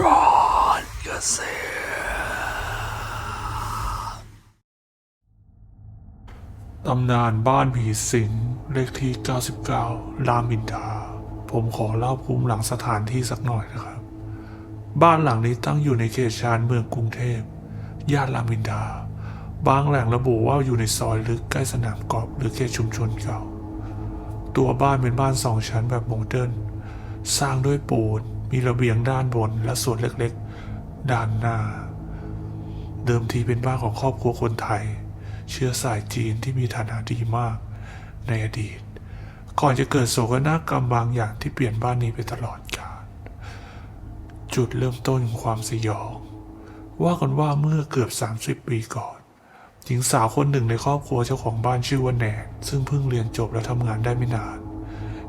ร้อนเกษตำนานบ้านผีสิงเลขที่ 99 รามอินทราผมขอเล่าภูมิหลังสถานที่สักหน่อยนะครับ บ้านหลังนี้ตั้งอยู่ในเขตชานเมืองกรุงเทพ ย่านรามอินทราบางแหล่งระบุว่าอยู่ในซอยลึกใกล้สนามกอล์ฟหรือเขตชุมชนเก่า ตัวบ้านเป็นบ้านสองชั้นแบบโมเดิร์น สร้างด้วยปูน มีระเบียงด้านบนและส่วนเล็กๆ ด้านหน้า เดิมทีเป็นบ้านของครอบครัวคนไทย เชื้อสายจีนที่มีฐานะดีมากในอดีต ก่อนจะเกิดโศกนาฏกรรมบางอย่างที่เปลี่ยนบ้านนี้ไปตลอดกาลจุดเริ่มต้นของความสยองว่ากันว่าเมื่อเกือบ 30 ปีก่อน หญิงสาวคนหนึ่งในครอบครัวเจ้าของบ้านชื่อว่าแนนซึ่งเพิ่งเรียนจบและทำงานได้ไม่นาน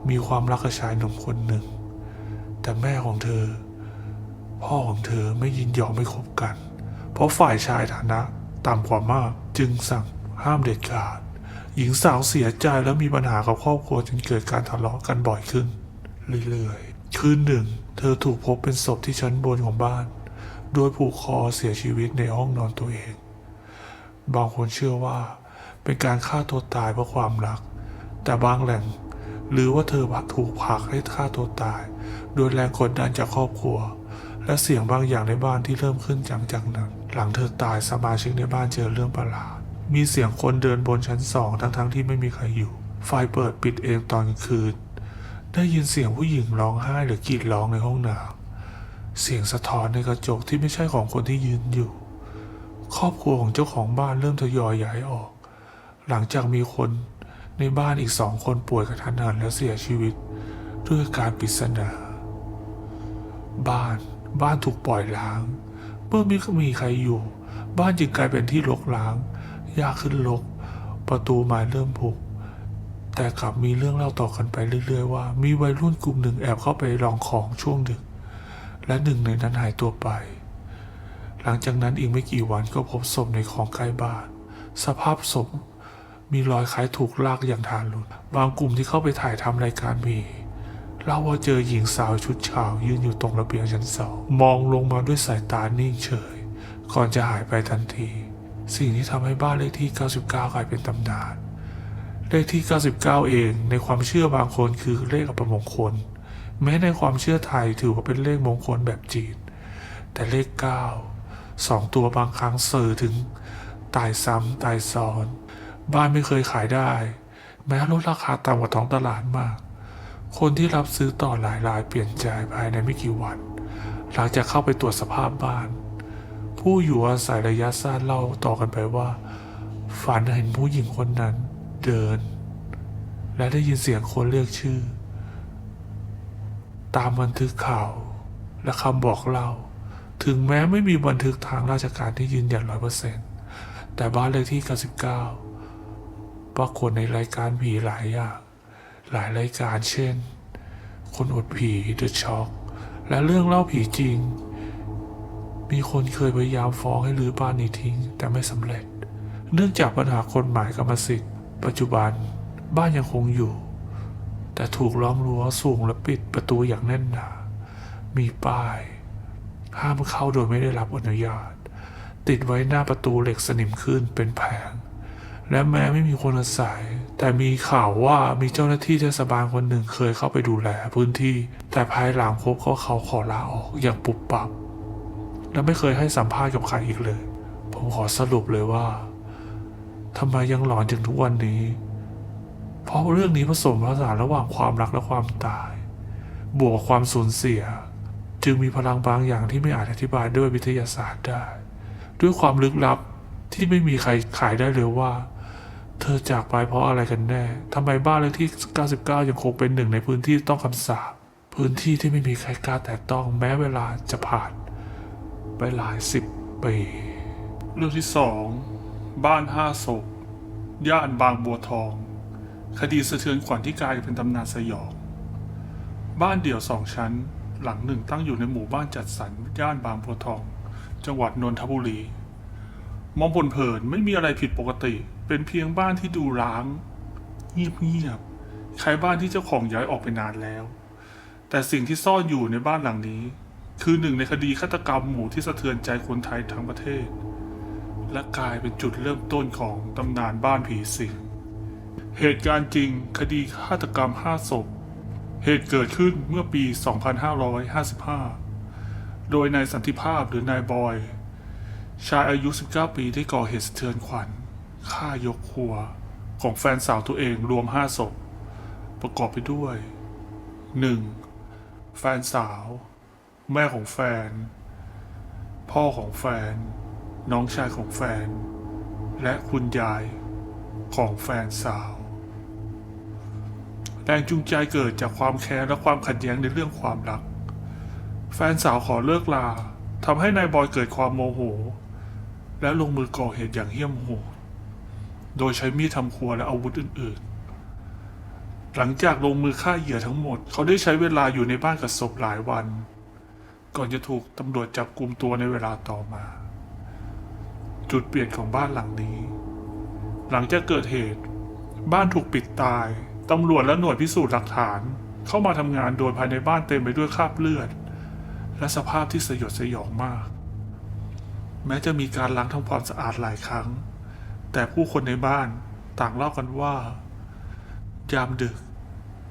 มีความรักกับชายหนุ่มคนหนึ่ง แต่แม่ของเธอ พ่อของเธอไม่ยินยอมไม่คบกัน เพราะฝ่ายชายฐานะต่ำกว่ามากจึงสั่งห้ามเด็ดขาด หญิงสาวเสียใจและมีปัญหากับครอบครัวจนเกิดการทะเลาะกันบ่อยขึ้น เรื่อยๆ คืนหนึ่ง เธอถูกพบเป็นศพที่ชั้นบนของบ้าน โดยผูกคอเสียชีวิตในห้องนอนตัวเอง บางคนเชื่อว่า เป็นการฆ่าตัวตายเพราะความรัก แต่บางแหล่งหรือว่าเธอถูกผลักให้ฆ่าตัวตาย โดยแรงกดดันจากครอบครัว และเสียงบางอย่างในบ้านที่เริ่มขึ้นจังจากนั้น หลังเธอตายสมาชิกในบ้านเจอเรื่องประหลาด มีเสียงคนเดินบนชั้นสองทั้งๆที่ไม่มีใครอยู่ ไฟเปิดปิดเองตอนกลางคืน ได้ยินเสียงผู้หญิงร้องไห้หรือกรีดร้องในห้องน้ำเสียงสะท้อนในกระจกที่ไม่ใช่ของคนที่ยืนอยู่ ครอบครัวของเจ้าของบ้านเริ่มทยอยย้ายออก หลังจากมีคนในบ้านอีกสองคนป่วยกระทันหันและเสียชีวิตด้วยการปริศนา บ้าน บ้านถูกปล่อยล้าง เมื่อไม่มีใครอยู่ บ้านจึงกลายเป็นที่รกร้างยากขึ้นรกประตูไม้เริ่มผุแต่กลับมีเรื่องเล่าต่อกันไปเรื่อย ๆ ว่า มีวัยรุ่นกลุ่มหนึ่งแอบเข้าไปลองของช่วงดึก และหนึ่งในนั้นหายตัวไป หลังจากนั้นอีกไม่กี่วันก็พบศพในของใกล้บ้าน สภาพศพมีรอยคล้ายถูกลากอย่างทารุณบางกลุ่มที่เข้าไปถ่ายทำรายการมี เล่าว่าเจอหญิงสาวชุดขาวยืนอยู่ตรงระเบียงชั้นสองมองลงมาด้วยสายตานิ่งเฉย ก่อนจะหายไปทันที สิ่งที่ทำให้บ้านเลขที่ 99 กลายเป็นตำนาน เลขที่ 99 เองในความเชื่อบางคนคือเลขอัปมงคล แม้ในความเชื่อไทยถือว่าเป็นเลขมงคลแบบจีน แต่เลข 9 สองตัวบางครั้งสื่อถึงตายซ้ำตายซ้อน บ้านไม่เคยขายได้ แม้ลดราคาต่ำกว่าท้องตลาดมาก คนที่รับซื้อต่อหลายรายเปลี่ยนใจภายในไม่กี่วัน หลังจากเข้าไปตรวจสภาพบ้าน ผู้อยู่อาศัยระยะสั้นเล่าต่อกันไปว่า ฝันเห็นผู้หญิงคนนั้นเดิน และได้ยินเสียงคนเรียกชื่อ ตามบันทึกข่าวและคำบอกเล่า ถึงแม้ไม่มีบันทึกทางราชการที่ยืนยันร้อยเปอร์เซ็นต์แต่บ้านเลขที่ 99ปรากฏในรายการผีหลายอย่าง หลายรายการเช่น คนอดผี The Shock และเรื่องเล่าผีจริง มีคนเคยพยายามฟ้องให้รื้อบ้านนี้ทิ้ง แต่ไม่สำเร็จ เนื่องจากปัญหากฎหมายกรรมสิทธิ์ ปัจจุบันบ้านยังคงอยู่ แต่ถูกล้อมรั้วสูงและปิดประตูอย่างแน่นหนา มีป้าย ห้ามเข้าโดยไม่ได้รับอนุญาต ติดไว้หน้าประตูเหล็กสนิมขึ้นเป็นแผง และแม้ไม่มีคนอาศัย แต่มีข่าวว่ามีเจ้าหน้าที่เทศบาลคนหนึ่งเคยเข้าไปดูแลพื้นที่ แต่ภายหลังพบว่าเขาขอลาออกอย่างปุบปับ และไม่เคยให้สัมภาษณ์กับใครอีกเลย ผมขอสรุปเลยว่าทำไมยังหลอนถึงทุกวันนี้ เพราะเรื่องนี้ผสมผสานระหว่างความรักและความตาย บวกความสูญเสีย จึงมีพลังบางอย่างที่ไม่อาจอธิบายด้วยวิทยาศาสตร์ได้ ด้วยความลึกลับที่ไม่มีใครขายได้เลยว่า เธอจากไปเพราะอะไรกันแน่ทำไมบ้านเลขที่ 99 ยังคงเป็นหนึ่งในพื้นที่ต้องคำสาป พื้นที่ที่ไม่มีใครกล้าแต่ต้องแม้เวลาจะผ่าน ไปหลายสิบปี เรื่องที่สอง บ้านห้าศพ ย่านบางบัวทอง คดีสะเทือนขวัญที่กลายเป็นตำนานสยอง บ้านเดี่ยวสองชั้น หลังหนึ่งตั้งอยู่ในหมู่บ้านจัดสรรย่านบางบัวทอง จังหวัดนนทบุรี มองบนเผินไม่มีอะไรผิดปกติ เป็นเพียงบ้านที่ดูร้าง เงียบๆคล้ายบ้านที่เจ้าของย้ายออกไปนานแล้ว แต่สิ่งที่ซ่อนอยู่ในบ้านหลังนี้ คือหนึ่งในคดีฆาตกรรมหมู่ที่สะเทือนใจคนไทยทั้งประเทศ และกลายเป็นจุดเริ่มต้นของตำนานบ้านผีสิงเหตุการณ์จริงคดีฆาตกรรม5ศพ เหตุเกิดขึ้นเมื่อปี 2555 โดยนายสันติภาพหรือนายบอย ชายอายุ 19 ปีได้ก่อเหตุสะเทือนขวัญ ฆ่ายกครัวของแฟนสาวตัวเองรวม5ศพ ประกอบไปด้วย 1. แฟนสาว แม่ของแฟน พ่อของแฟน น้องชายของแฟน และคุณยายของแฟนสาว แรงจูงใจเกิดจากความแค้นและความขัดแย้งในเรื่องความรัก แฟนสาวขอเลิกลาทำให้นายบอยเกิดความโมโห และลงมือก่อเหตุอย่างเหี้ยมโหด โดยใช้มีดทำครัวและอาวุธอื่น ๆ หลังจากลงมือฆ่าเหยื่อทั้งหมด เขาได้ใช้เวลาอยู่ในบ้านกับศพหลายวัน ก่อนจะถูกตำรวจจับกลุ่มตัวในเวลาต่อมา จุดเปลี่ยนของบ้านหลังนี้ หลังจากเกิดเหตุ บ้านถูกปิดตาย ตำรวจและหน่วยพิสูจน์หลักฐาน เข้ามาทำงานโดยภายในบ้านเต็มไปด้วยคราบเลือด และสภาพที่สยดสยองมาก แม้จะมีการล้างทำความสะอาดหลายครั้ง แต่ผู้คนในบ้านต่างเล่ากันว่า ยามดึก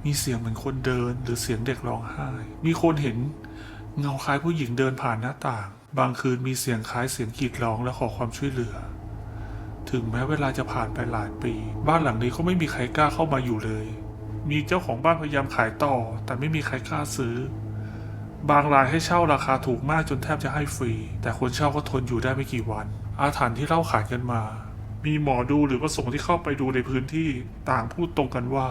มีเสียงเหมือนคนเดิน หรือเสียงเด็กร้องไห้ มีคนเห็นเงาคล้ายผู้หญิงเดินผ่านหน้าต่าง บางคืนมีเสียงคล้ายเสียงกรีดร้องและขอความช่วยเหลือ ถึงแม้เวลาจะผ่านไปหลายปี บ้านหลังนี้ก็ไม่มีใครกล้าเข้ามาอยู่เลย มีเจ้าของบ้านพยายามขายต่อ แต่ไม่มีใครกล้าซื้อ บางรายให้เช่าราคาถูกมากจนแทบจะให้ฟรี แต่คนเช่าก็ทนอยู่ได้ไม่กี่วัน อาถรรพ์ที่เล่าขานกันมา มีหมอดูหรือประสงค์ที่เข้าไปดูในพื้นที่ต่างพูดตรงกันว่า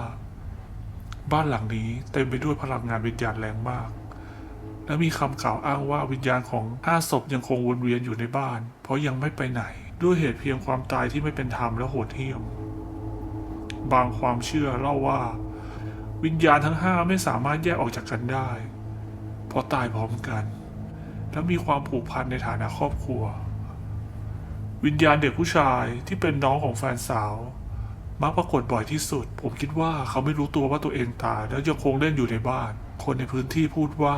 บ้านหลังนี้เต็มไปด้วยพลังงานวิญญาณแรงมาก และมีคำกล่าวอ้างว่าวิญญาณของห้าศพยังคงวนเวียนอยู่ในบ้าน เพราะยังไม่ไปไหน ด้วยเหตุเพียงความตายที่ไม่เป็นธรรมและโหดเหี้ยม บางความเชื่อเล่าว่า วิญญาณทั้งห้าไม่สามารถแยกออกจากกันได้ เพราะตายพร้อมกัน และมีความผูกพันในฐานะครอบครัว วิญญาณเด็กผู้ชายที่เป็นน้องของแฟนสาว มักปรากฏบ่อยที่สุด ผมคิดว่าเขาไม่รู้ตัวว่าตัวเองตายแล้วยังคงเล่นอยู่ในบ้าน คนในพื้นที่พูดว่า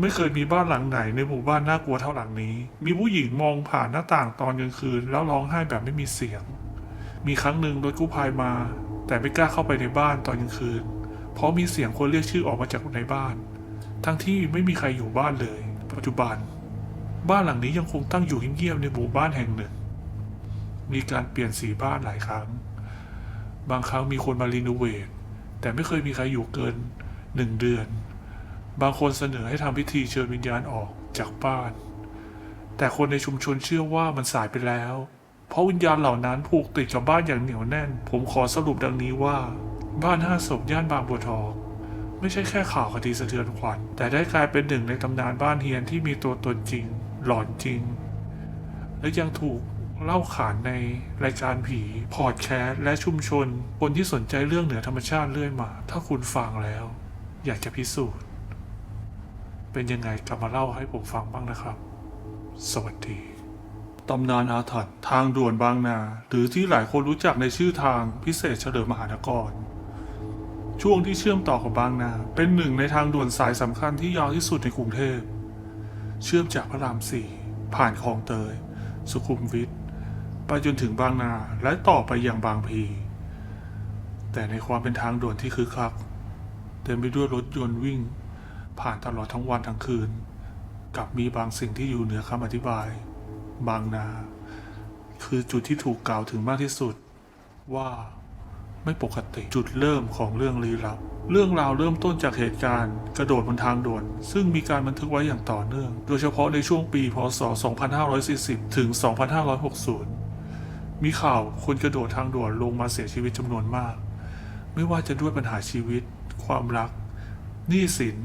ไม่เคยมีบ้านหลังไหนในหมู่บ้านน่ากลัวเท่าหลังนี้ มีผู้หญิงมองผ่านหน้าต่างตอนกลางคืน แล้วร้องไห้แบบไม่มีเสียง มีครั้งหนึ่งรถกู้ภัยมา แต่ไม่กล้าเข้าไปในบ้านตอนกลางคืน เพราะมีเสียงคนเรียกชื่อออกมาจากในบ้าน ทั้งที่ไม่มีใครอยู่บ้านเลย ปัจจุบัน บ้านหลังนี้ยังคงตั้งอยู่เงียบๆในหมู่บ้านแห่งหนึ่ง มีการเปลี่ยนสีบ้านหลายครั้ง บางครั้งมีคนมารีโนเวทแต่ไม่เคยมีใครอยู่เกินหนึ่งเดือน บางคนเสนอให้ทำพิธีเชิญวิญญาณออกจากบ้าน แต่คนในชุมชนเชื่อว่ามันสายไปแล้ว เพราะวิญญาณเหล่านั้นผูกติดกับบ้านอย่างเหนียวแน่น ผมขอสรุปดังนี้ว่า บ้านห้าศพย่านบางบัวทองไม่ใช่แค่ข่าวคดีสะเทือนขวัญแต่ได้กลายเป็นหนึ่งในตำนานบ้านเฮียนที่มีตัวตนจริง หลอนจริง และยังถูกเล่าขานในรายการผีพอดแคสต์และชุมชน คนที่สนใจเรื่องเหนือธรรมชาติเรื่อยมา ถ้าคุณฟังแล้ว อยากจะพิสูจน์ เป็นยังไงกลับมาเล่าให้ผมฟังบ้างนะครับ สวัสดีตำนานอาถรรพ์ทางด่วนบางนา หรือที่หลายคนรู้จักในชื่อทางพิเศษเฉลิมมหานครช่วงที่เชื่อมต่อกับบางนา เป็นหนึ่งในทางด่วนสายสำคัญที่ยาวที่สุดในกรุงเทพ เชื่อมจากพระรามสี่ผ่านคลองเตย สุขุมวิทไปจนถึงบางนาและต่อไปยังบางพี แต่ในความเป็นทางด่วนที่คึกคักเต็มไปด้วยรถยนต์วิ่ง ผ่านตลอดทั้งวันทั้งคืน กับมีบางสิ่งที่อยู่เหนือคำอธิบาย บางนา คือจุดที่ถูกกล่าวถึงมากที่สุดว่า ไม่ปกติ จุดเริ่มของเรื่องลี้ลับ เรื่องราวเริ่มต้นจากเหตุการณ์ กระโดดบนทางด่วน ซึ่งมีการบันทึกไว้อย่างต่อเนื่อง โดยเฉพาะในช่วงปี พศ 2540 ถึง 2560 มีข่าวคนกระโดดทางด่วนลงมาเสียชีวิตจำนวนมาก ไม่ว่าจะด้วยปัญหาชีวิต ความรัก หนี้สิน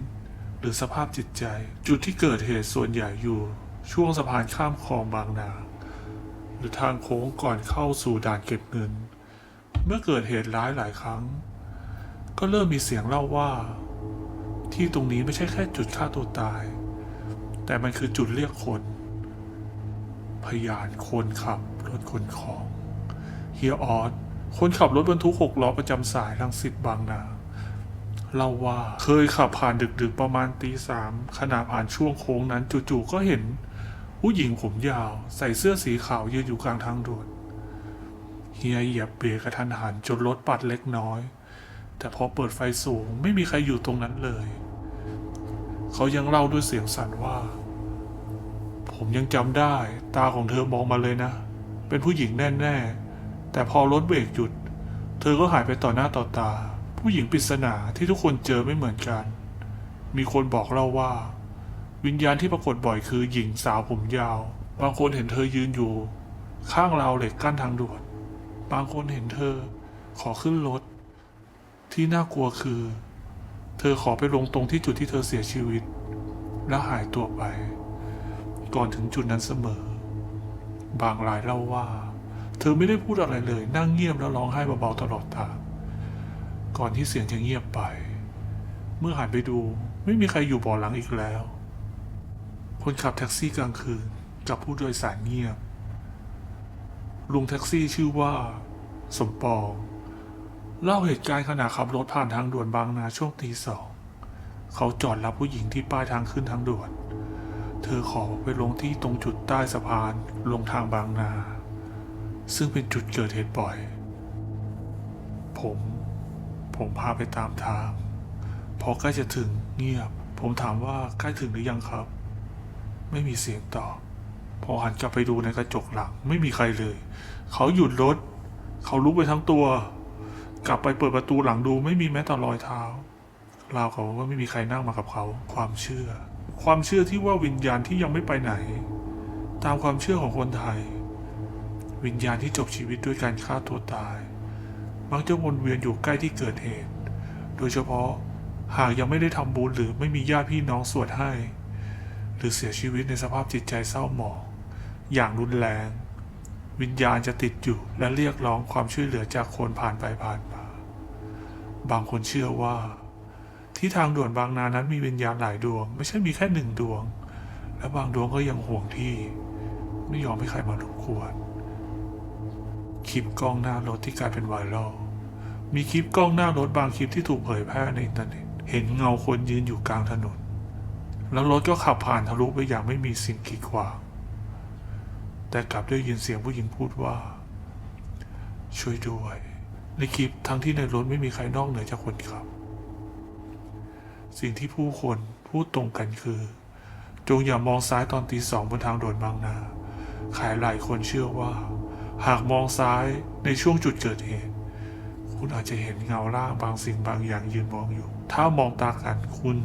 หรือสภาพจิตใจ จุดที่เกิดเหตุส่วนใหญ่อยู่ ช่วงสะพานข้ามคลองบางนาหรือทางโค้งก่อนเข้าสู่ด่านเก็บเงิน เมื่อเกิดเหตุร้ายหลายครั้ง ก็เริ่มมีเสียงเล่าว่า ที่ตรงนี้ไม่ใช่แค่จุดฆ่าตัวตาย แต่มันคือจุดเรียกคน พยานคนขับรถขนของเฮียออสคนขับรถบรรทุกหกล้อประจำสายลังสิตบางนาเล่าว่าเคยขับผ่านดึกๆประมาณตีสามขณะผ่านช่วงโค้งนั้นจู่ๆก็เห็น ผู้หญิงผมยาว ใส่เสื้อสีขาวยืนอยู่กลางทางด่วน เฮียเหยียบเบรกกระทันหันจนรถปัดเล็กน้อย แต่พอเปิดไฟสูงไม่มีใครอยู่ตรงนั้นเลย เขายังเล่าด้วยเสียงสั่นว่า ผมยังจำได้ ตาของเธอมองมาเลยนะ เป็นผู้หญิงแน่ๆ แต่พอรถเบรกหยุด เธอก็หายไปต่อหน้าต่อตา ผู้หญิงปริศนาที่ทุกคนเจอไม่เหมือนกัน มีคนบอกเล่าว่า วิญญาณที่ปรากฏบ่อยคือหญิงสาวผมยาว บางคนเห็นเธอยืนอยู่ ข้างราวเหล็กกั้นทางด่วน บางคนเห็นเธอขอขึ้นรถ ที่น่ากลัวคือ เธอขอไปลงตรงที่จุดที่เธอเสียชีวิต แล้วหายตัวไป ก่อนถึงจุดนั้นเสมอ บางรายเล่าว่า เธอไม่ได้พูดอะไรเลย นั่งเงียบแล้วร้องไห้เบาๆตลอดทางก่อนที่เสียงจะเงียบไป เมื่อหันไปดูไม่มีใครอยู่บ่อหลังอีกแล้ว คนขับแท็กซี่กลางคืนกับผู้โดยสารเงียบ ลุงแท็กซี่ชื่อว่า สมปอง เล่าเหตุการณ์ขณะขับรถผ่านทางด่วนบางนาช่วงตีสอง เขาจอดรับผู้หญิงที่ป้ายทางขึ้นทางด่วน เธอขอไปลงที่ตรงจุดใต้สะพานลงทางบางนา ซึ่งเป็นจุดเกิดเหตุบ่อย ผม ผมพาไปตามทาง พอใกล้จะถึงเงียบ ผมถามว่าใกล้ถึงหรือยังครับ ไม่มีเสียงตอบ พอหันกลับไปดูในกระจกหลังไม่มีใครเลย เขาหยุดรถ เขาลุกไปทั้งตัว กลับไปเปิดประตูหลังดูไม่มีแม้แต่รอยเท้าราวกับว่าไม่มีใครนั่งมากับเขา ความเชื่อ ความเชื่อที่ว่าวิญญาณที่ยังไม่ไปไหน ตามความเชื่อของคนไทย วิญญาณที่จบชีวิตด้วยการฆ่าตัวตาย มักจะวนเวียนอยู่ใกล้ที่เกิดเหตุ โดยเฉพาะหากยังไม่ได้ทำบุญหรือไม่มีญาติพี่น้องสวดให้ หรือเสียชีวิตในสภาพจิตใจเศร้าหมอง อย่างรุนแรง วิญญาณจะติดอยู่และเรียกร้องความช่วยเหลือจากคนผ่านไปผ่านมา บางคนเชื่อว่า ที่ทางด่วนบางนานั้นมีวิญญาณหลายดวง ไม่ใช่มีแค่หนึ่งดวง และบางดวงก็ยังห่วงที่ ไม่ยอมให้ใครมารบกวนคลิปกล้องหน้ารถที่กลายเป็นไวรัลมีคลิปกล้องหน้ารถบางคลิปที่ถูกเผยแพร่ในอินเทอร์เน็ต เห็นเงาคนยืนอยู่กลางถนน แล้วรถก็ขับผ่านทะลุไปอย่างไม่มีสิ่งกีดขวาง แต่กลับได้ยินเสียงผู้หญิงพูดว่า ช่วยด้วย ในคลิปทั้งที่ในรถไม่มีใครนอกเหนือจากคนขับ สิ่งที่ผู้คนพูดตรงกันคือ จงอย่ามองซ้ายตอนตีสองบนทางด่วนบางนาขายหลายคนเชื่อว่า หากมองซ้ายในช่วงจุดเกิดเหตุ คุณอาจจะเห็นเงาร่างบางสิ่งบางอย่างยืนมองอยู่ ถ้ามองตากันคุณ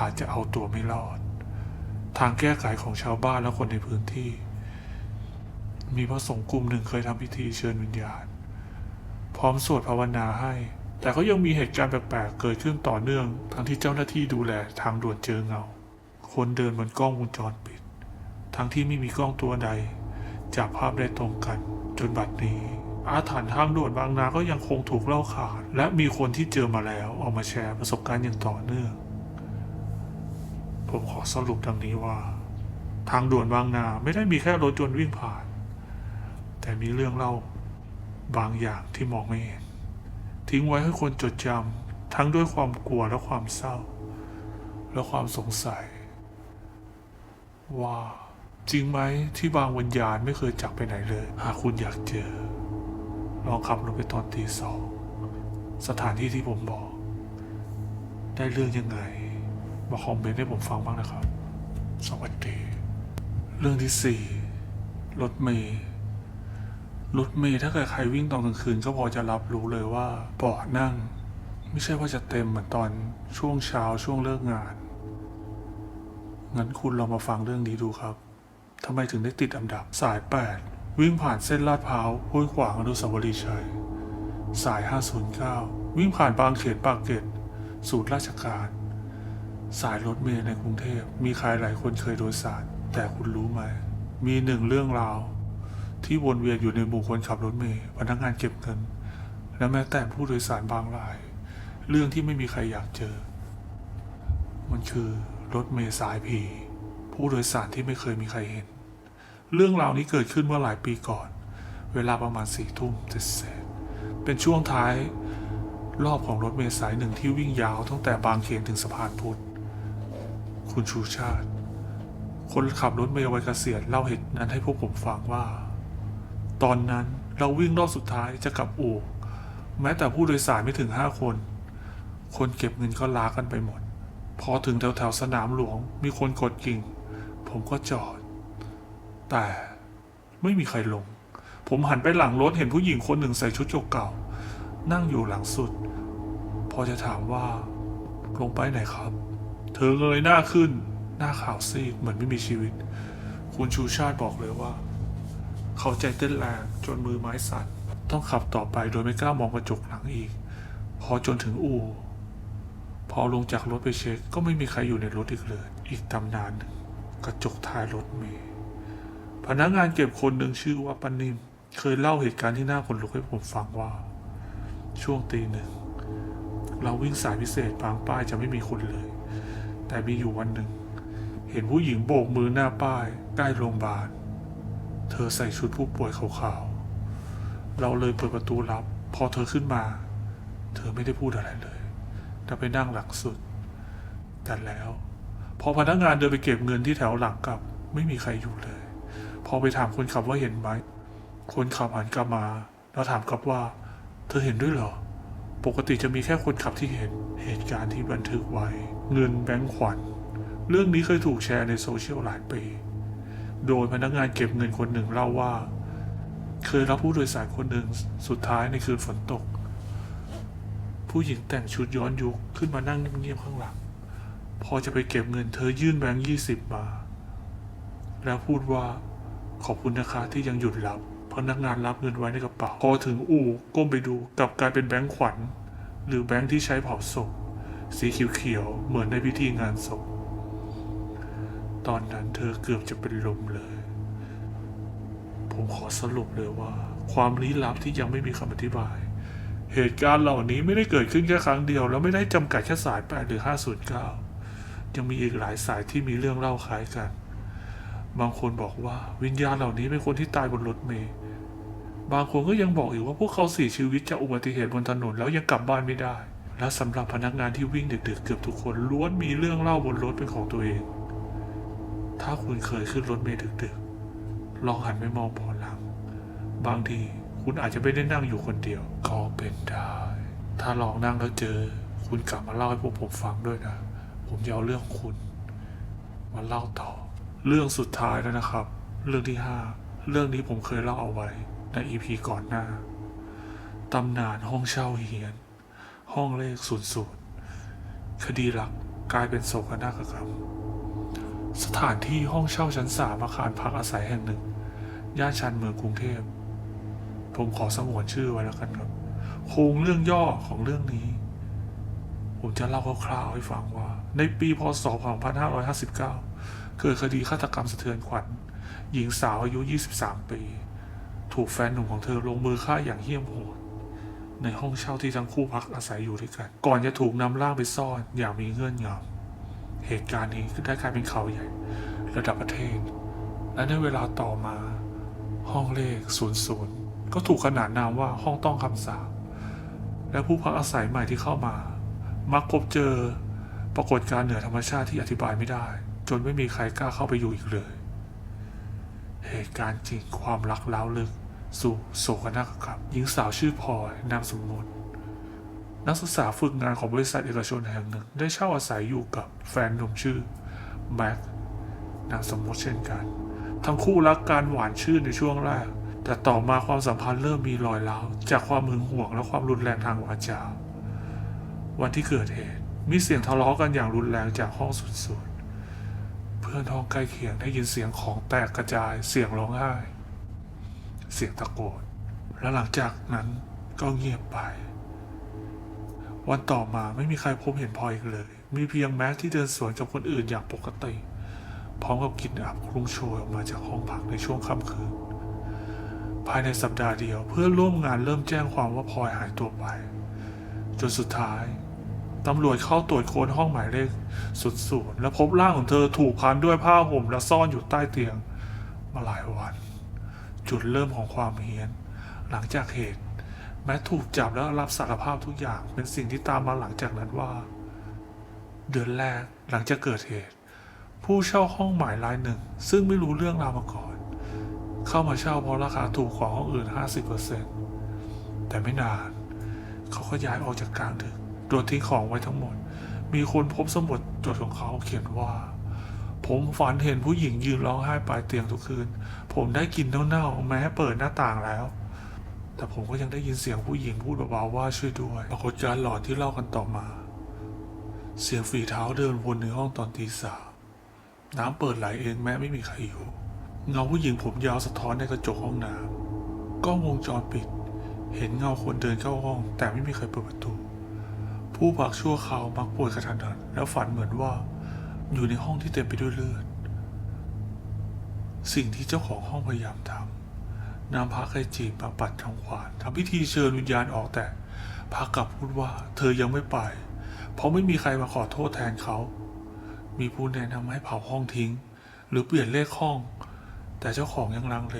อาจจะเอาตัวไม่รอด ทางแก้ไขของชาวบ้านและคนในพื้นที่ มีพระสงฆ์กลุ่มหนึ่งเคยทำพิธีเชิญวิญญาณ พร้อมสวดภาวนาให้ แต่ก็ยังมีเหตุการณ์แปลกๆเกิดขึ้นต่อเนื่อง ทั้งที่เจ้าหน้าที่ดูแลทางด่วนเจอเงา คนเดินบนกล้องวงจรปิด ทั้งที่ไม่มีกล้องตัวใดจับภาพได้ตรงกัน จนบัดนี้ อาถรรพ์ทางด่วนบางนาก็ยังคงถูกเล่าขานและมีคนที่เจอมาแล้วออกมาแชร์ประสบการณ์อย่างต่อเนื่อง ผมขอสรุปดังนี้ว่า ทางด่วนบางนาไม่ได้มีแค่รถยนต์วิ่งผ่าน แต่มีเรื่องเล่าบางอย่างที่มองไม่เห็น ทิ้งไว้ให้คนจดจำทั้งด้วยความกลัวและความเศร้า และความสงสัย ว่าจริงไหมที่บางวิญญาณไม่เคยจากไปไหนเลย หากคุณอยากเจอ ลองขับรถไปตอนตีสองสถานที่ที่ผมบอก ได้เรื่องยังไง มาคอมเมนต์ให้ผมฟังบ้างนะครับ สวัสดี เรื่องที่สี่รถเมย์ รถเมย์ถ้าเกิดใครวิ่งตอนกลางคืนก็พอจะรับรู้เลยว่าเบาะนั่ง ไม่ใช่ว่าจะเต็มเหมือนตอนช่วงเช้าช่วงเลิกงาน งั้นคุณลองมาฟังเรื่องนี้ดูครับทำไมถึงได้ติดอันดับสาย 8 วิ่งผ่านเส้นลาดพร้าวห้วยขวางอนุสาวรีย์ชัย สาย 509 วิ่งผ่านบางเขตปากเกร็ดสูตรราชการ สายรถเมล์ในกรุงเทพมีใครหลายคนเคยโดยสาร แต่คุณรู้ไหม มีหนึ่งเรื่องราว ที่วนเวียนอยู่ในหมู่คนขับรถเมล์พนักงานเก็บเงิน และแม้แต่ผู้โดยสารบางราย เรื่องที่ไม่มีใครอยากเจอ มันคือรถเมล์สายผี ผู้โดยสารที่ไม่เคยมีใครเห็น เรื่องราวนี้เกิดขึ้นเมื่อหลายปีก่อน เวลาประมาณสี่ทุ่มเศษๆเป็นช่วงท้ายรอบของรถเมล์สายหนึ่งที่วิ่งยาวตั้งแต่บางเขนถึงสะพานพุทธ คุณชูชาติ คนขับรถเมล์วัยเกษียณเล่าเหตุนั้นให้พวกผมฟังว่า ตอนนั้นเราวิ่งรอบสุดท้ายจะกลับอู่แม้แต่ผู้โดยสารไม่ถึงห้าคน คนเก็บเงินก็ลากันไปหมด พอถึงแถวแถวสนามหลวงมีคนกดกิ่ง ผมก็จอด แต่ไม่มีใครลง ผมหันไปหลังรถเห็นผู้หญิงคนหนึ่งใส่ชุดเก่าๆนั่งอยู่หลังสุด พอจะถามว่า ลงไปไหนครับ เธอเงยหน้าขึ้น หน้าขาวซีดเหมือนไม่มีชีวิต คุณชูชาติบอกเลยว่า เขาใจเต้นแรงจนมือไม้สั่นต้องขับต่อไปโดยไม่กล้ามองกระจกหลังอีก พอจนถึงอู่ พอลงจากรถไปเช็คก็ไม่มีใครอยู่ในรถอีกเลย อีกตำนานหนึ่งกระจกท้ายรถเมล์พนักงานเก็บคนหนึ่งชื่อว่าปานิม เคยเล่าเหตุการณ์ที่น่าขนลุกให้ผมฟังว่า ช่วงตีหนึ่ง เราวิ่งสายพิเศษบางป้ายจะไม่มีคนเลย แต่มีอยู่วันหนึ่ง เห็นผู้หญิงโบกมือหน้าป้ายใกล้โรงพยาบาล เธอใส่ชุดผู้ป่วยขาวๆ เราเลยเปิดประตูรับ พอเธอขึ้นมา เธอไม่ได้พูดอะไรเลย แต่ไปนั่งหลังสุด แต่แล้ว พอพนักงานเดินไปเก็บเงินที่แถวหลังกลับ ไม่มีใครอยู่เลย พอไปถามคนขับว่าเห็นไหม คนขับหันกลับมา แล้วถามกลับว่า เธอเห็นด้วยเหรอ ปกติจะมีแค่คนขับที่เห็นเหตุการณ์ที่บันทึกไว้ เงินแบงค์ขวัญ เรื่องนี้เคยถูกแชร์ในโซเชียลหลายปี โดยพนักงานเก็บเงินคนหนึ่งเล่าว่า เคยรับผู้โดยสารคนหนึ่งสุดท้ายในคืนฝนตก ผู้หญิงแต่งชุดย้อนยุคขึ้นมานั่งเงียบๆข้างหลัง พอจะไปเก็บเงินเธอยื่นแบงค์ยี่สิบมา แล้วพูดว่าขอบคุณนะคะที่ยังหยุดรับพนักงานรับเงินไว้ในกระเป๋าพอถึงอู่ก้มไปดูกลับกลายเป็นแบงค์ขวัญ หรือแบงค์ที่ใช้เผาศพ สีเขียวๆเหมือนในพิธีงานศพ ตอนนั้นเธอเกือบจะเป็นลมเลย ผมขอสรุปเลยว่า ความลี้ลับที่ยังไม่มีคำอธิบาย เหตุการณ์เหล่านี้ไม่ได้เกิดขึ้นแค่ครั้งเดียว แล้วไม่ได้จำกัดแค่สาย8หรือ 509 ยังมีอีกหลายสายที่มีเรื่องเล่าคล้ายกัน บางคนบอกว่าวิญญาณเหล่านี้เป็นคนที่ตายบนรถเมล์บางคนก็ยังบอกอีกว่าพวกเขาเสียชีวิตจากอุบัติเหตุบนถนนแล้วยังกลับบ้านไม่ได้ และสำหรับพนักงานที่วิ่งดึกๆเกือบทุกคนล้วนมีเรื่องเล่าบนรถเป็นของตัวเอง ถ้าคุณเคยขึ้นรถเมล์ดึกๆ ลองหันไปมองเบาะหลัง บางทีคุณอาจจะไม่ได้นั่งอยู่คนเดียวก็เป็นได้ ถ้าลองนั่งแล้วเจอ คุณกลับมาเล่าให้พวกผมฟังด้วยนะ ผมจะเอาเรื่องคุณ มาเล่าต่อ เรื่องสุดท้ายแล้วนะครับ เรื่องที่ห้าเรื่องนี้ผมเคยเล่าเอาไว้ในอีพีก่อนหน้า ตำนานห้องเช่าเฮียน ห้องเลขศูนย์ศูนย์คดีหลักกลายเป็นโศกนาฏกรรม สถานที่ห้องเช่าชั้นสามอาคารพักอาศัยแห่งหนึ่ง ย่านชานเมืองกรุงเทพ ผมขอสงวนชื่อไว้แล้วกันครับ โครงเรื่องย่อของเรื่องนี้ ผมจะเล่าคร่าวๆให้ฟังว่า ในปีพศ 2559 เกิดคดีฆาตกรรมสะเทือนขวัญ หญิงสาวอายุ 23 ปี ถูกแฟนหนุ่มของเธอลงมือฆ่าอย่างเหี้ยมโหด ในห้องเช่าที่ทั้งคู่พักอาศัยอยู่ด้วยกัน ก่อนจะถูกนำร่างไปซ่อนอย่างมีเงื่อนงำ เหตุการณ์นี้ได้กลายเป็นข่าวใหญ่ ระดับประเทศ และในเวลาต่อมา ห้องเลข 00 ก็ถูกขนานนามว่าห้องต้องคำสาปและผู้พักอาศัยใหม่ที่เข้ามา มักพบเจอปรากฏการณ์เหนือธรรมชาติที่อธิบายไม่ได้ จนไม่มีใครกล้าเข้าไปอยู่อีกเลย เหตุการณ์จริงความรักเล้าลึก สู่โศกนาฏกรรมหญิงสาวชื่อพลอยนามสมมติ นักศึกษาฝึกงานของบริษัทเอกชนแห่งหนึ่ง ได้เช่าอาศัยอยู่กับแฟนหนุ่มชื่อแม็กนามสมมติเช่นกัน ทั้งคู่รักการหวานชื่นในช่วงแรก แต่ต่อมาความสัมพันธ์เริ่มมีรอยร้าวจากความหึงหวงและความรุนแรงทางวาจา วันที่เกิดเหตุ มีเสียงทะเลาะกันอย่างรุนแรงจากห้องสุดๆ เพื่อนห้องใกล้เคียงได้ยินเสียงของแตกกระจาย เสียงร้องไห้ เสียงตะโกน และหลังจากนั้นก็เงียบไป วันต่อมาไม่มีใครพบเห็นพลอยอีกเลย มีเพียงแม็กที่เดินสวนกับคนอื่นอย่างปกติ พร้อมกับกลินอับคลุ้งโชยออกมาจากห้องพักในช่วงค่ำคืน ภายในสัปดาห์เดียวเพื่อนร่วมงานเริ่มแจ้งความว่าพลอยหายตัวไป จนสุดท้ายตำรวจเข้าตรวจค้นห้องหมายเลขสุดสูนและพบร่างของเธอถูกพันด้วยผ้าห่มและซ่อนอยู่ใต้เตียง มาหลายวัน จุดเริ่มของความเฮี้ยน หลังจากเหตุ มม้ถูกจับแล้วรับสารภาพทุกอย่างเป็นสิ่งที่ตามมาหลังจากนั้นว่า เดือนแรกหลังจากเกิดเหตุ ผู้เช่าห้องหมายรายหนึ่ง ซึ่งไม่รู้เรื่องราวมาก่อน เข้ามาเช่าเพราะราคาถูกกว่าห้องอื่น 50%แต่ไม่นาน เขาก็ย้ายออกจากกลางดึกโดยทิ้งของไว้ทั้งหมด มีคนพบสมุดจดของเขาเขียนว่า ผมฝันเห็นผู้หญิงยืนร้องไห้ปลายเตียงทุกคืน ผมได้กลินเน่าๆแม้เปิดหน้าต่างแล้ว แต่ผมก็ยังได้ยินเสียงผู้หญิงพูดเบาๆว่าช่วยด้วยปรากฏการหลอนที่เล่ากันต่อมา เสียงฝีเท้าเดินวนในห้องตอนตีสามน้ำเปิดไหลเองแม้ไม่มีใครอยู่ เงาผู้หญิงผมยาวสะท้อนในกระจกห้องน้ำกล้องวงจรปิด เห็นเงาคนเดินเข้าห้อง แต่ไม่มีใครเปิดประตู ผู้พักชั่วคราวมักป่วยกระทันหันแล้วฝันเหมือนว่า อยู่ในห้องที่เต็มไปด้วยเลือด สิ่งที่เจ้าของห้องพยายามทำ นำพระไคจีมาปัดทำขวานทำพิธีเชิญวิญญาณออกแต่พระกลับพูดว่าเธอยังไม่ไป เพราะไม่มีใครมาขอโทษแทนเขา มีผู้แนะนำให้เผาห้องทิ้ง หรือเปลี่ยนเลขห้อง แต่เจ้าของยังลังเล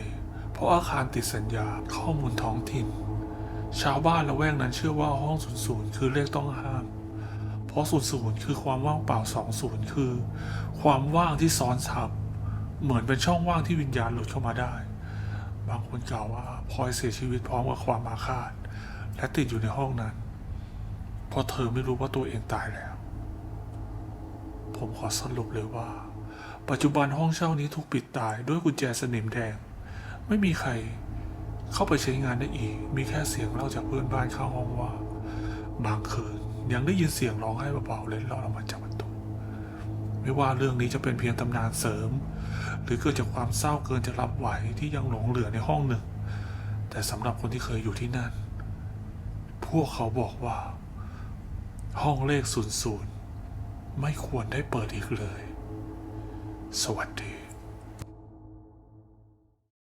เพราะอาคารติดสัญญาข้อมูลท้องถิ่น ชาวบ้านละแวกนั้นเชื่อว่าห้องศูนย์ศูนย์คือเลขต้องห้าม เพราะศูนย์ศูนย์คือความว่างเปล่าสองศูนย์คือ ความว่างที่ซ้อนทับ เหมือนเป็นช่องว่างที่วิญญาณหลุดเข้ามาได้ บางคนกล่าวว่าพลอยเสียชีวิตพร้อมกับความอาฆาต และติดอยู่ในห้องนั้น เพราะเธอไม่รู้ว่าตัวเองตายแล้ว ผมขอสรุปเลยว่า ปัจจุบันห้องเช่านี้ถูกปิดตายด้วยกุญแจสนิมแดง ไม่มีใครเข้าไปใช้งานได้อีก มีแค่เสียงเล่าจากเพื่อนบ้านข้างห้องว่า บางคืนยังได้ยินเสียงร้องไห้เบาๆเล็ดลอดออกมาจากประตู ไม่ว่าเรื่องนี้จะเป็นเพียงตำนานเสริม หรือเกิดจากความเศร้าเกินจะรับไหวที่ยังหลงเหลือในห้องหนึ่ง แต่สำหรับคนที่เคยอยู่ที่นั่น พวกเขาบอกว่า ห้องเลขศูนย์ศูนย์ไม่ควรได้เปิดอีกเลย สวัสดี